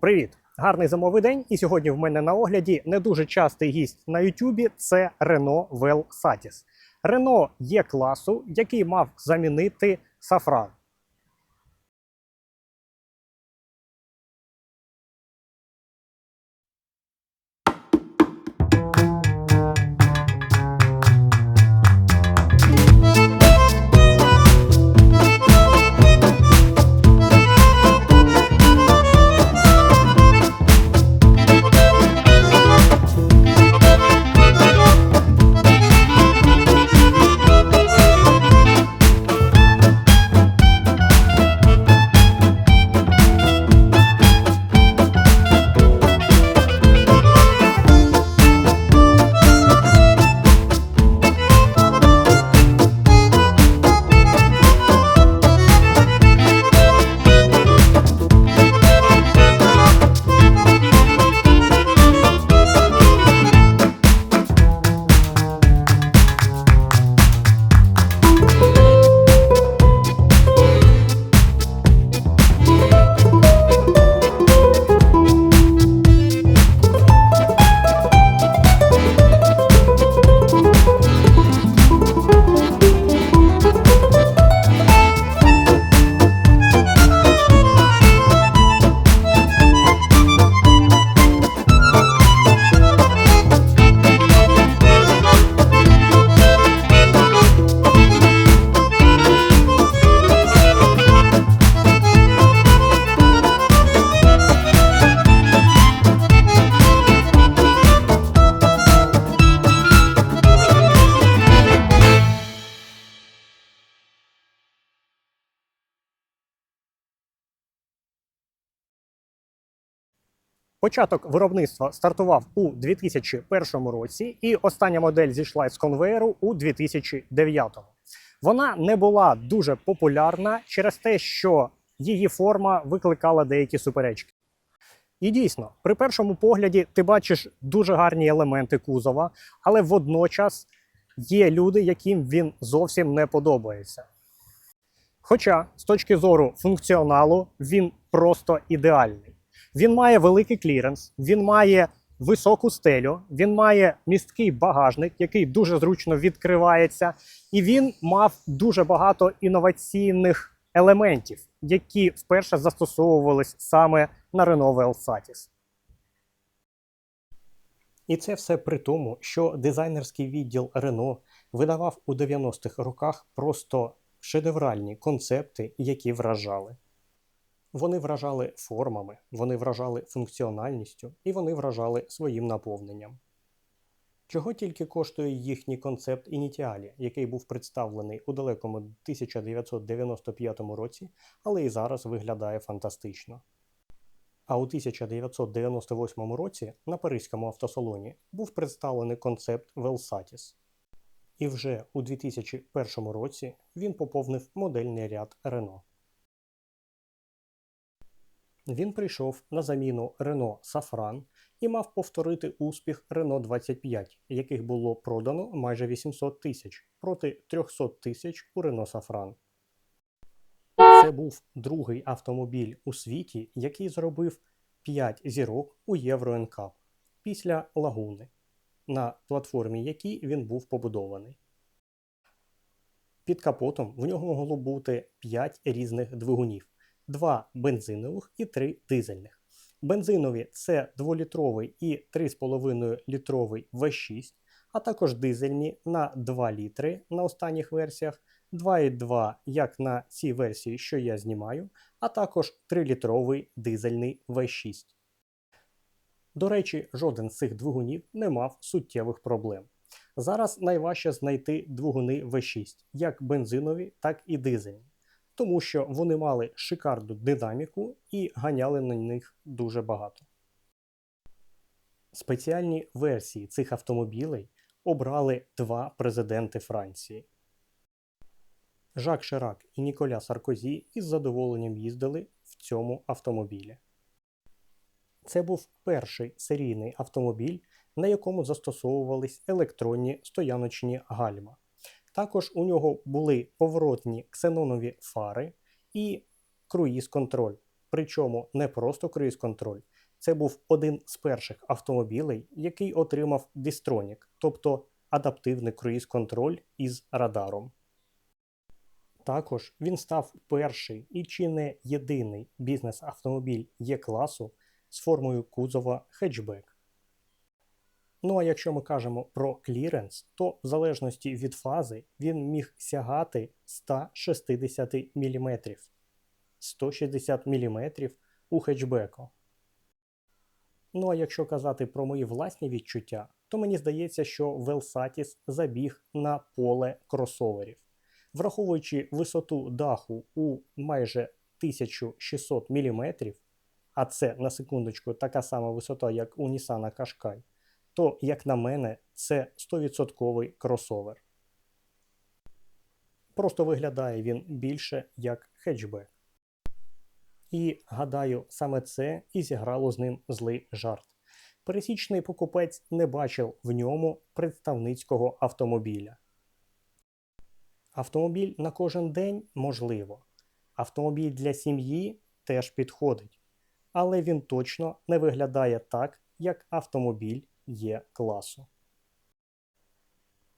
Привіт! Гарний зимовий день. І сьогодні в мене на огляді не дуже частий гість на Ютубі це Renault Vel Satis. Renault є класу, який мав замінити Safran. Початок виробництва стартував у 2001 році, і остання модель зійшла з конвеєру у 2009. Вона не була дуже популярна через те, що її форма викликала деякі суперечки. І дійсно, при першому погляді ти бачиш дуже гарні елементи кузова, але водночас є люди, яким він зовсім не подобається. Хоча з точки зору функціоналу він просто ідеальний. Він має великий кліренс, він має високу стелю, він має місткий багажник, який дуже зручно відкривається, і він мав дуже багато інноваційних елементів, які вперше застосовувались саме на Renault Vel Satis. І це все при тому, що дизайнерський відділ Renault видавав у 90-х роках просто шедевральні концепти, які вражали. Вони вражали формами, вони вражали функціональністю і вони вражали своїм наповненням. Чого тільки коштує їхній концепт Ініціалі, який був представлений у далекому 1995 році, але і зараз виглядає фантастично. А у 1998 році на Паризькому автосалоні був представлений концепт Velsatis. І вже у 2001 році він поповнив модельний ряд Renault. Він прийшов на заміну Renault Safran і мав повторити успіх Renault 25, яких було продано майже 800 тисяч проти 300 тисяч у Renault Safran. Це був другий автомобіль у світі, який зробив 5 зірок у Євро NCAP після Лагуни, на платформі якій він був побудований. Під капотом в нього могло бути 5 різних двигунів. Два бензинових і три дизельних. Бензинові це 2-літровий і 3,5 літровий V6, а також дизельні на 2 літри на останніх версіях, 2,2 як на цій версії, що я знімаю, а також 3-літровий дизельний V6. До речі, жоден з цих двигунів не мав суттєвих проблем. Зараз найважче знайти двигуни V6, як бензинові, так і дизельні тому що вони мали шикарну динаміку і ганяли на них дуже багато. Спеціальні версії цих автомобілей обрали два президенти Франції. Жак Ширак і Ніколя Саркозі із задоволенням їздили в цьому автомобілі. Це був перший серійний автомобіль, на якому застосовувались електронні стояночні гальма. Також у нього були поворотні ксенонові фари і круїз-контроль, Причому не просто круїз-контроль, це був один з перших автомобілей, який отримав Distronic, тобто адаптивний круїз-контроль із радаром. Також він став перший і чи не єдиний бізнес-автомобіль Є-класу з формою кузова хетчбек. Ну а якщо ми кажемо про кліренс, то в залежності від фази він міг сягати 160 мм. 160 мм у хетчбеку. Ну а якщо казати про мої власні відчуття, то мені здається, що Велсатіс забіг на поле кросоверів. Враховуючи висоту даху у майже 1600 мм, а це на секундочку така сама висота, як у Nissan Qashqai, то, як на мене, це 100% кросовер. Просто виглядає він більше як хетчбек. І гадаю, саме це і зіграло з ним злий жарт. Пересічний покупець не бачив в ньому представницького автомобіля. Автомобіль на кожен день можливо. Автомобіль для сім'ї теж підходить. Але він точно не виглядає так, як автомобіль є класу.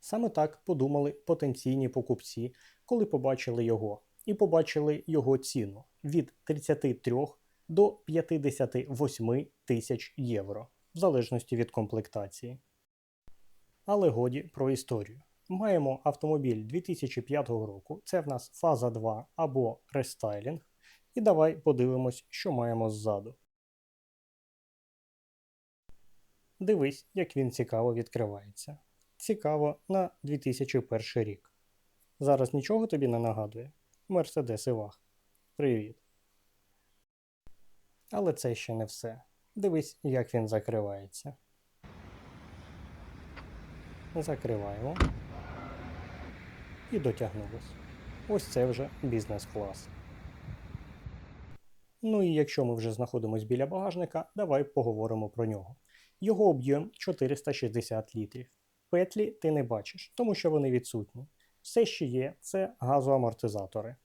Саме так подумали потенційні покупці, коли побачили його, і побачили його ціну від 33 до 58 тисяч євро, в залежності від комплектації. Але годі про історію. Маємо автомобіль 2005 року, це в нас фаза 2 або рестайлінг. І давай подивимось, що маємо ззаду. Дивись, як він цікаво відкривається. Цікаво на 2001 рік. Зараз нічого тобі не нагадує? Мерседес Івах. Привіт. Але це ще не все. Дивись, як він закривається. Закриваємо. І дотягнулось. Ось це вже бізнес-клас. Ну і якщо ми вже знаходимося біля багажника, давай поговоримо про нього. Його об'єм 460 літрів. Петлі ти не бачиш, тому що вони відсутні. Все, що є, це газоамортизатори.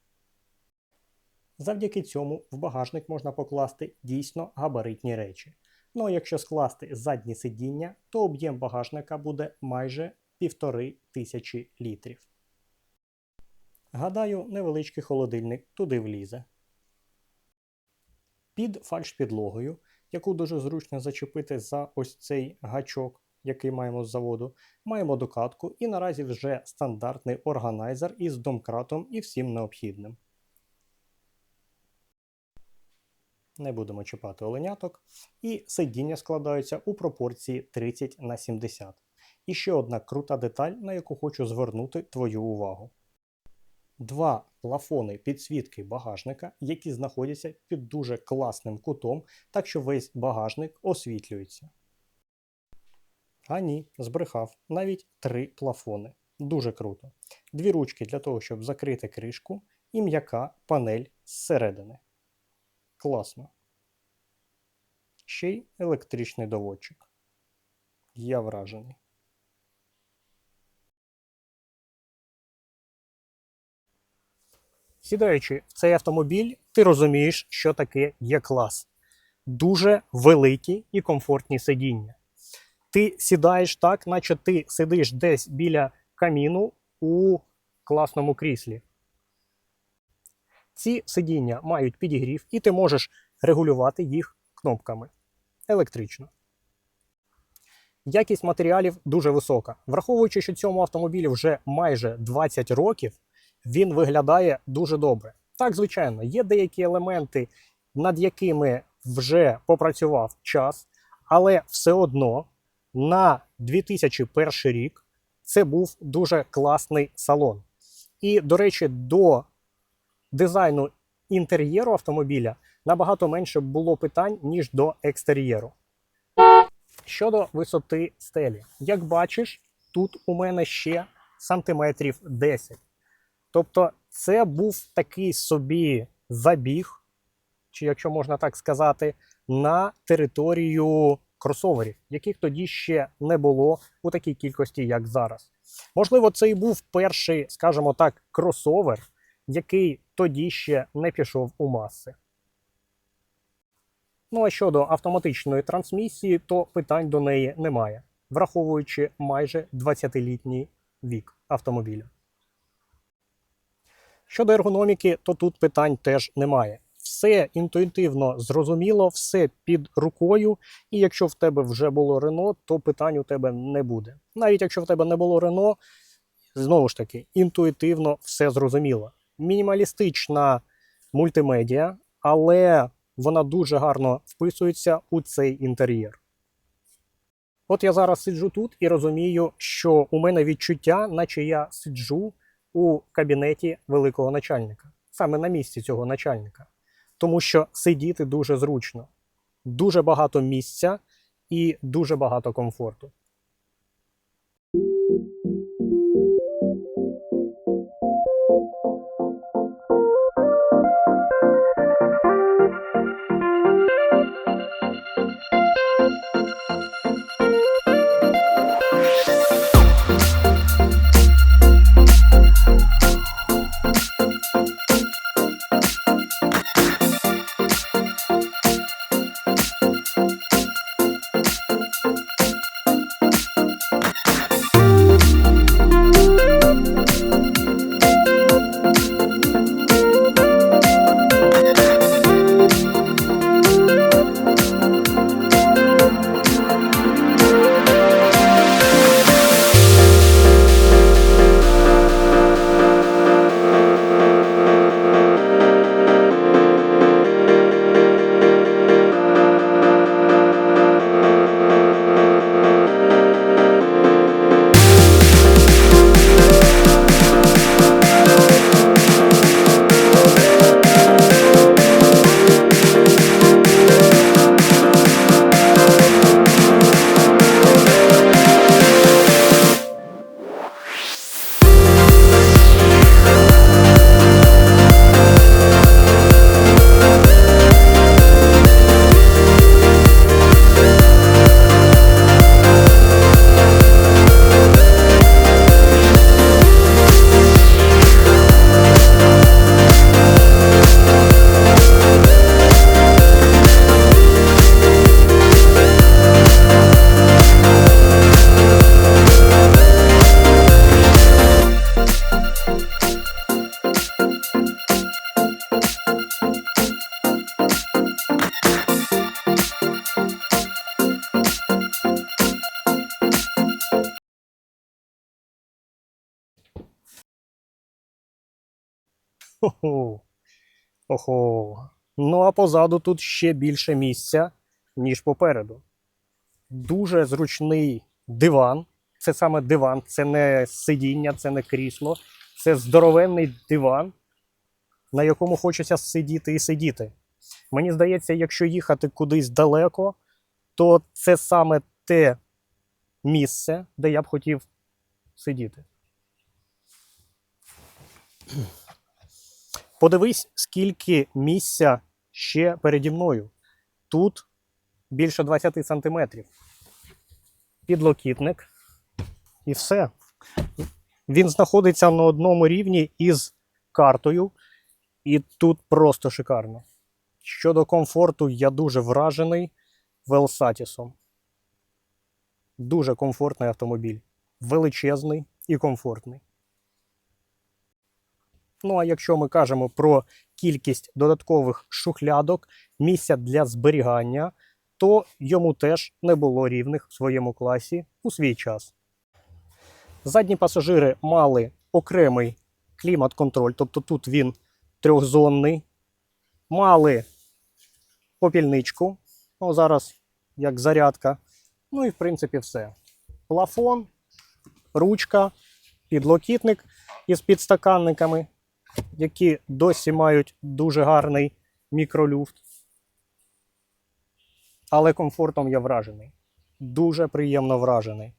Завдяки цьому в багажник можна покласти дійсно габаритні речі. Ну а якщо скласти заднє сидіння, то об'єм багажника буде майже півтори тисячі літрів. Гадаю, невеличкий холодильник туди влізе. Під фальшпідлогою, яку дуже зручно зачепити за ось цей гачок, який маємо з заводу, маємо докатку і наразі вже стандартний органайзер із домкратом і всім необхідним. Не будемо чіпати оленяток. І сидіння складаються у пропорції 30 на 70. І ще одна крута деталь, на яку хочу звернути твою увагу. Два плафони підсвітки багажника, які знаходяться під дуже класним кутом, так що весь багажник освітлюється. А ні, збрехав. Навіть три плафони. Дуже круто. Дві ручки для того, щоб закрити кришку, і м'яка панель зсередини. Класно. Ще й електричний доводчик. Я вражений. Сідаючи в цей автомобіль, ти розумієш, що таке є клас. Дуже великі і комфортні сидіння. Ти сідаєш так, наче ти сидиш десь біля каміну у класному кріслі. Ці сидіння мають підігрів, і ти можеш регулювати їх кнопками електрично. Якість матеріалів дуже висока. Враховуючи, що цьому автомобілі вже майже 20 років, він виглядає дуже добре. Так, звичайно, є деякі елементи, над якими вже попрацював час, але все одно на 2001 рік це був дуже класний салон. І, до речі, до дизайну інтер'єру автомобіля набагато менше було питань, ніж до екстер'єру. Щодо висоти стелі, як бачиш, тут у мене ще сантиметрів 10. Тобто, це був такий собі забіг, чи якщо можна так сказати, на територію кросоверів, яких тоді ще не було у такій кількості, як зараз. Можливо, це і був перший, скажімо так, кросовер, який тоді ще не пішов у маси. Ну а щодо автоматичної трансмісії, то питань до неї немає, враховуючи майже 20-літній вік автомобіля. Щодо ергономіки, то тут питань теж немає. Все інтуїтивно зрозуміло, все під рукою, і якщо в тебе вже було Рено, то питань у тебе не буде. Навіть якщо в тебе не було Рено, знову ж таки, інтуїтивно все зрозуміло. Мінімалістична мультимедіа, але вона дуже гарно вписується у цей інтер'єр. От я зараз сиджу тут і розумію, що у мене відчуття, наче я сиджу у кабінеті великого начальника, саме на місці цього начальника. Тому що сидіти дуже зручно, дуже багато місця і дуже багато комфорту. Хо-хо. Охо. Ну а позаду тут ще більше місця, ніж попереду. Дуже зручний диван. Це саме диван, це не сидіння, це не крісло. Це здоровенний диван, на якому хочеться сидіти і сидіти. Мені здається, якщо їхати кудись далеко, то це саме те місце, де я б хотів сидіти. Подивись, скільки місця ще переді мною. Тут більше 20 сантиметрів. Підлокітник. І все. Він знаходиться на одному рівні із картою, і тут просто шикарно. Щодо комфорту, я дуже вражений Велсатісом. Дуже комфортний автомобіль. Величезний і комфортний. Ну а якщо ми кажемо про кількість додаткових шухлядок, місця для зберігання, то йому теж не було рівних в своєму класі у свій час. Задні пасажири мали окремий клімат-контроль, тобто тут він трьохзонний. Мали попільничку, ну, зараз як зарядка. Ну і в принципі все. Плафон, ручка, підлокітник із підстаканниками, які досі мають дуже гарний мікролюфт. Але комфортом я вражений. Дуже приємно вражений.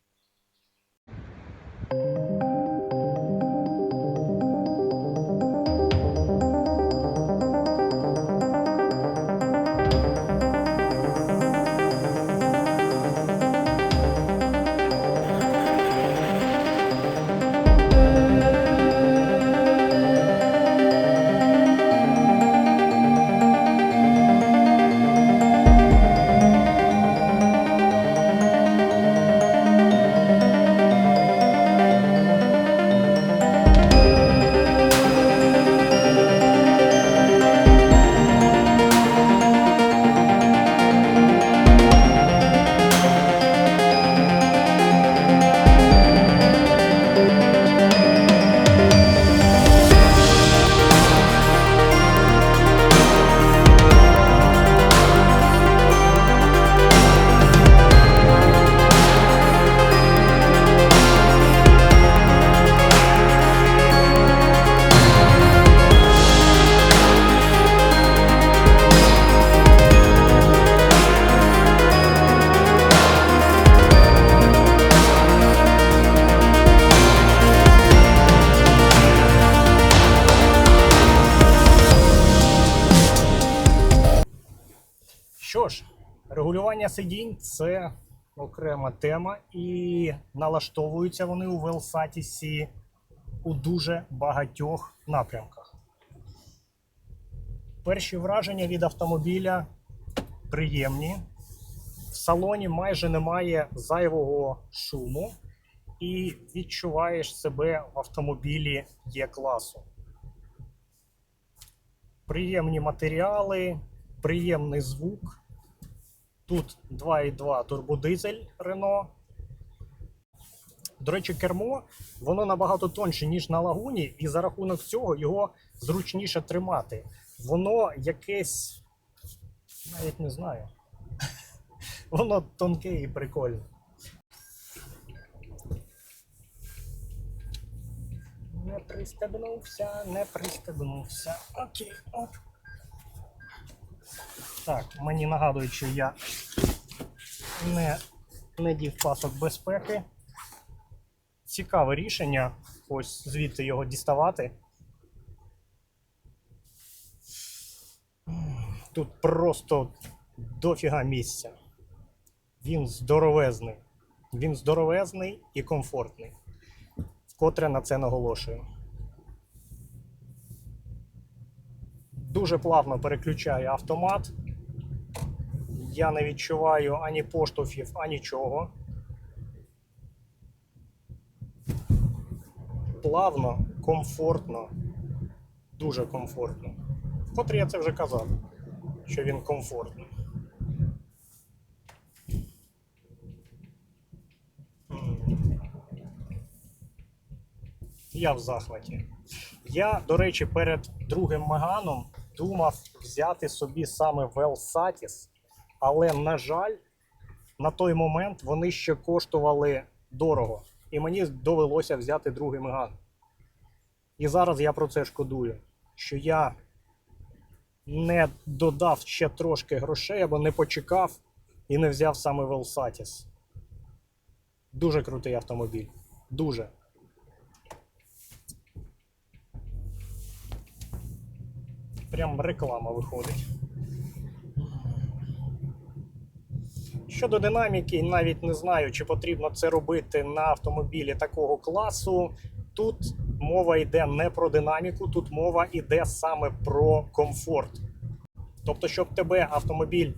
Регулювання сидінь це окрема тема, і налаштовуються вони у Велсатісі у дуже багатьох напрямках. Перші враження від автомобіля приємні. В салоні майже немає зайвого шуму, і відчуваєш себе в автомобілі Є-класу. Приємні матеріали, приємний звук. Тут 2,2 турбодизель Renault. До речі, кермо воно набагато тонше, ніж на лагуні, і за рахунок цього його зручніше тримати. Воно якесь, навіть не знаю. Воно тонке і прикольне. Не пристебнувся, не пристебнувся. Окей, оп. Так, мені нагадують, що я не, не дів пасок безпеки. Цікаве рішення. Ось звідти його діставати. Тут просто дофіга місця. Він здоровезний. Він здоровезний і комфортний. Вкотре на це наголошую. Дуже плавно переключає автомат. Я не відчуваю ані поштовхів, ані чого. Плавно, комфортно, дуже комфортно. Вкотре я це вже казав, що він комфортний. Я в захваті. Я, до речі, перед другим Меганом думав взяти собі саме Велсатіс, але, на жаль, на той момент вони ще коштували дорого. І мені довелося взяти другий Меган. І зараз я про це шкодую, що я не додав ще трошки грошей або не почекав і не взяв саме Велсатіс. Дуже крутий автомобіль. Дуже. Прям реклама виходить. Щодо динаміки, навіть не знаю, чи потрібно це робити на автомобілі такого класу. Тут мова йде не про динаміку, тут мова йде саме про комфорт. Тобто, щоб тебе автомобіль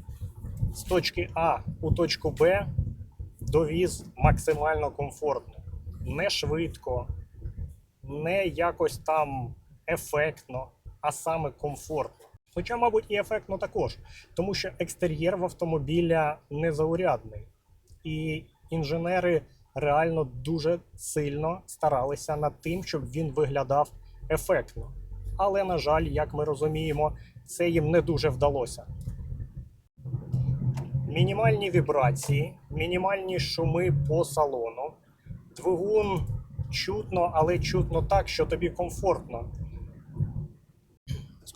з точки А у точку Б довіз максимально комфортно, не швидко, не якось там ефектно, а саме комфортно. Хоча, мабуть, і ефектно також, тому що екстер'єр в автомобіля незаурядний. І інженери реально дуже сильно старалися над тим, щоб він виглядав ефектно. Але, на жаль, як ми розуміємо, це їм не дуже вдалося. Мінімальні вібрації, мінімальні шуми по салону. Двигун чутно, але чутно так, що тобі комфортно.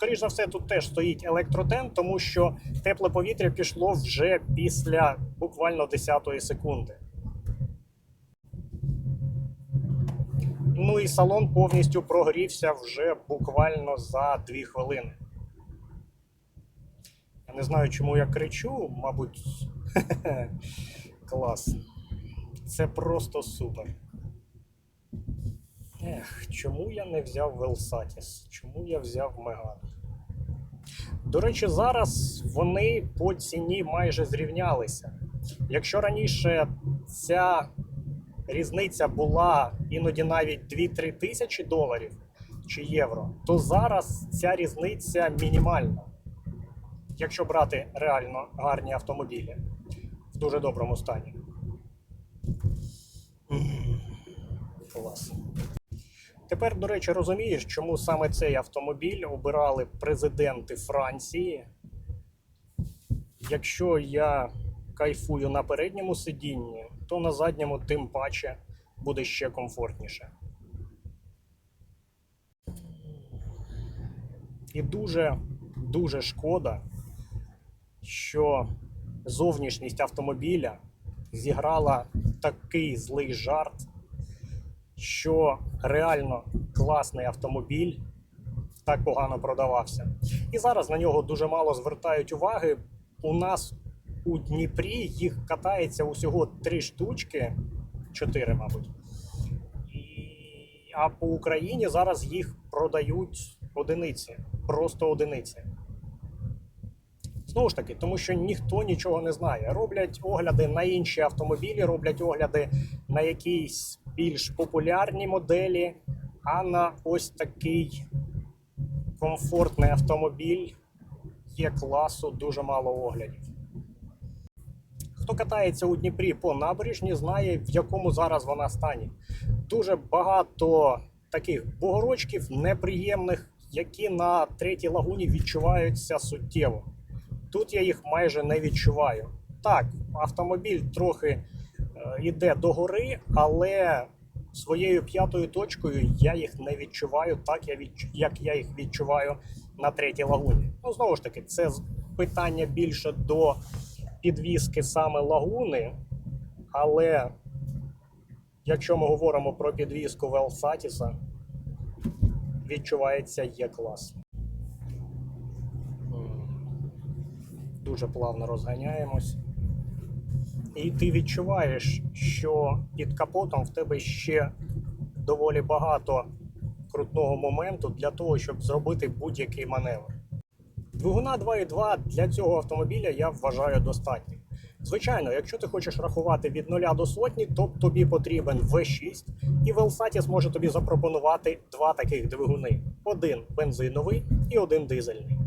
Скоріше за все, тут теж стоїть електротен, тому що тепле повітря пішло вже після буквально 10-ї секунди. Ну і салон повністю прогрівся вже буквально за 2 хвилини. Я не знаю, чому я кричу, мабуть, клас. Це просто супер. Ех, чому я не взяв Велсатіс? Чому я взяв Меган? До речі, зараз вони по ціні майже зрівнялися. Якщо раніше ця різниця була іноді навіть 2-3 тисячі доларів чи євро, то зараз ця різниця мінімальна. Якщо брати реально гарні автомобілі в дуже доброму стані. Клас. Тепер, до речі, розумієш, чому саме цей автомобіль обирали президенти Франції. Якщо я кайфую на передньому сидінні, то на задньому тим паче буде ще комфортніше. І дуже, дуже шкода, що зовнішність автомобіля зіграла такий злий жарт що реально класний автомобіль так погано продавався. І зараз на нього дуже мало звертають уваги. У нас у Дніпрі їх катається усього три штучки, чотири, мабуть. А по Україні зараз їх продають одиниці, просто одиниці. Знову ж таки, тому що ніхто нічого не знає. Роблять огляди на інші автомобілі, роблять огляди на якісь більш популярні моделі, а на ось такий комфортний автомобіль є класу дуже мало оглядів. Хто катається у Дніпрі по набережні, знає, в якому зараз вона стані. Дуже багато таких бугорочків неприємних, які на третій лагуні відчуваються суттєво. Тут я їх майже не відчуваю. Так, автомобіль трохи йде догори, але своєю п'ятою точкою я їх не відчуваю так, я відч- як я їх відчуваю на третій лагуні. Ну, знову ж таки, це питання більше до підвіски саме лагуни, але якщо ми говоримо про підвіску Велсатіса, відчувається є клас. Дуже плавно розганяємось. І ти відчуваєш, що під капотом в тебе ще доволі багато крутного моменту для того, щоб зробити будь-який маневр. Двигуна 2.2 для цього автомобіля я вважаю достатнім. Звичайно, якщо ти хочеш рахувати від 0 до сотні, то тобі потрібен V6, і Velsatis може тобі запропонувати два таких двигуни: один бензиновий і один дизельний.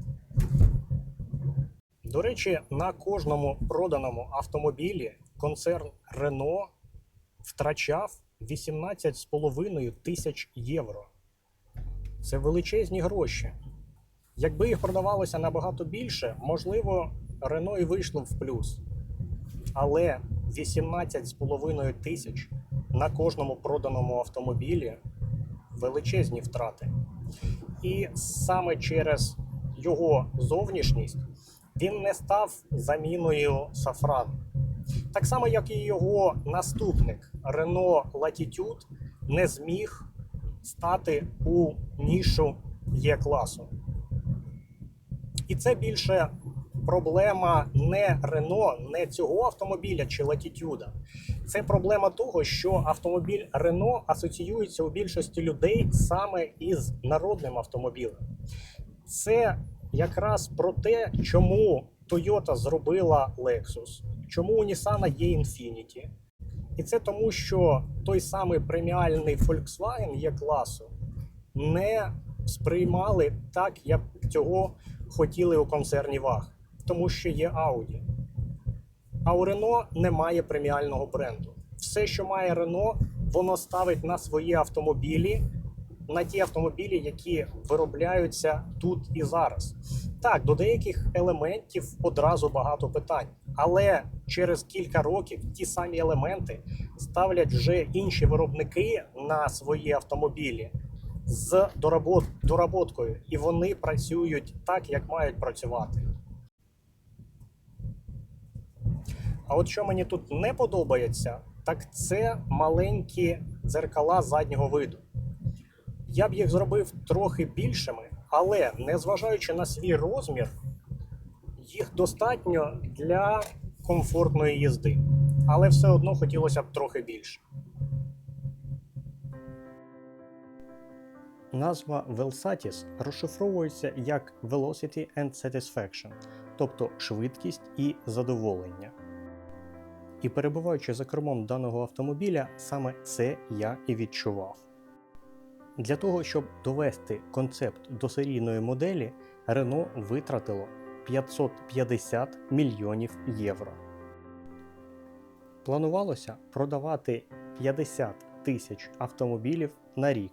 До речі, на кожному проданому автомобілі концерн Renault втрачав 18,5 тисяч євро. Це величезні гроші. Якби їх продавалося набагато більше, можливо, Renault і вийшло в плюс. Але 18,5 тисяч на кожному проданому автомобілі величезні втрати. І саме через його зовнішність він не став заміною Safran. Так само, як і його наступник Renault Latitude не зміг стати у нішу Є-класу. І це більше проблема не Renault, не цього автомобіля чи Latitude. Це проблема того, що автомобіль Renault асоціюється у більшості людей саме із народним автомобілем. Це якраз про те, чому Toyota зробила Lexus, чому у Nissan є Infiniti. І це тому, що той самий преміальний Volkswagen є класу не сприймали так, як цього хотіли у концерні ВАГ, тому що є Audi. А у Renault немає преміального бренду. Все, що має Renault, воно ставить на свої автомобілі, на ті автомобілі, які виробляються тут і зараз. Так, до деяких елементів одразу багато питань, але через кілька років ті самі елементи ставлять вже інші виробники на свої автомобілі з доработ, доработкою, і вони працюють так, як мають працювати. А от що мені тут не подобається, так це маленькі дзеркала заднього виду. Я б їх зробив трохи більшими, але незважаючи на свій розмір, їх достатньо для комфортної їзди. Але все одно хотілося б трохи більше. Назва Velsatis розшифровується як Velocity and Satisfaction, тобто швидкість і задоволення. І перебуваючи за кермом даного автомобіля, саме це я і відчував. Для того, щоб довести концепт до серійної моделі, Renault витратило 550 мільйонів євро. Планувалося продавати 50 тисяч автомобілів на рік.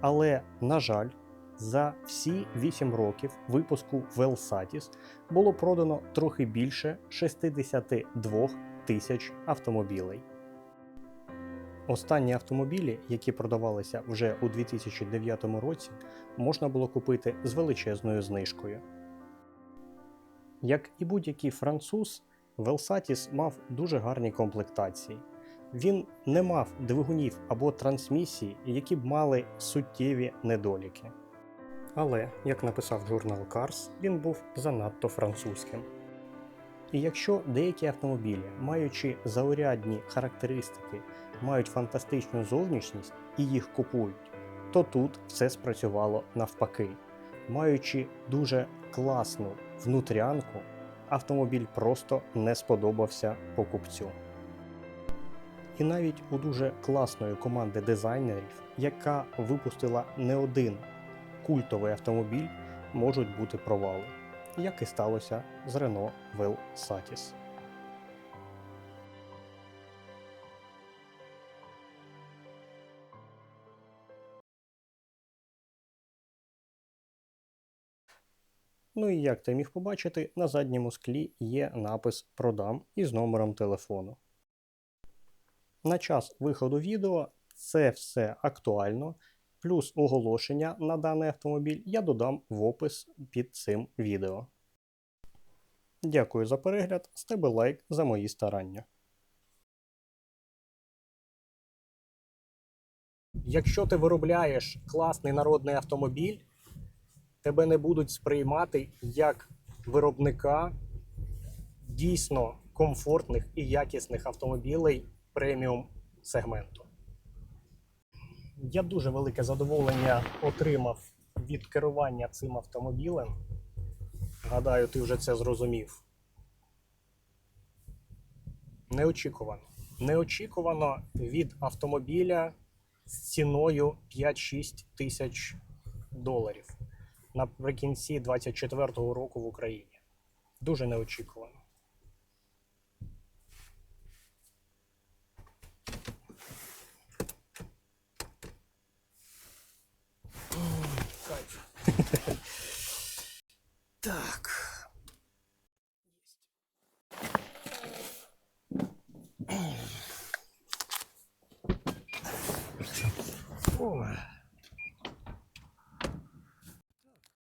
Але, на жаль, за всі 8 років випуску Velsatis було продано трохи більше 62 тисяч автомобілей. Останні автомобілі, які продавалися вже у 2009 році, можна було купити з величезною знижкою. Як і будь-який француз, Velsatis мав дуже гарні комплектації. Він не мав двигунів або трансмісій, які б мали суттєві недоліки. Але, як написав журнал Cars, він був занадто французьким. І якщо деякі автомобілі, маючи заурядні характеристики, мають фантастичну зовнішність і їх купують, то тут все спрацювало навпаки. Маючи дуже класну внутрянку, автомобіль просто не сподобався покупцю. І навіть у дуже класної команди дизайнерів, яка випустила не один культовий автомобіль, можуть бути провали, як і сталося з Renault Vel Satis. Ну і як ти міг побачити, на задньому склі є напис Продам із номером телефону. На час виходу відео це все актуально, плюс оголошення на даний автомобіль я додам в опис під цим відео. Дякую за перегляд, з тебе лайк за мої старання. Якщо ти виробляєш класний народний автомобіль, тебе не будуть сприймати як виробника дійсно комфортних і якісних автомобілей преміум сегменту. Я дуже велике задоволення отримав від керування цим автомобілем. Гадаю, ти вже це зрозумів. Неочікувано. Неочікувано від автомобіля з ціною 5-6 тисяч доларів наприкінці 24-го року в Україні. Дуже неочікувано. Так.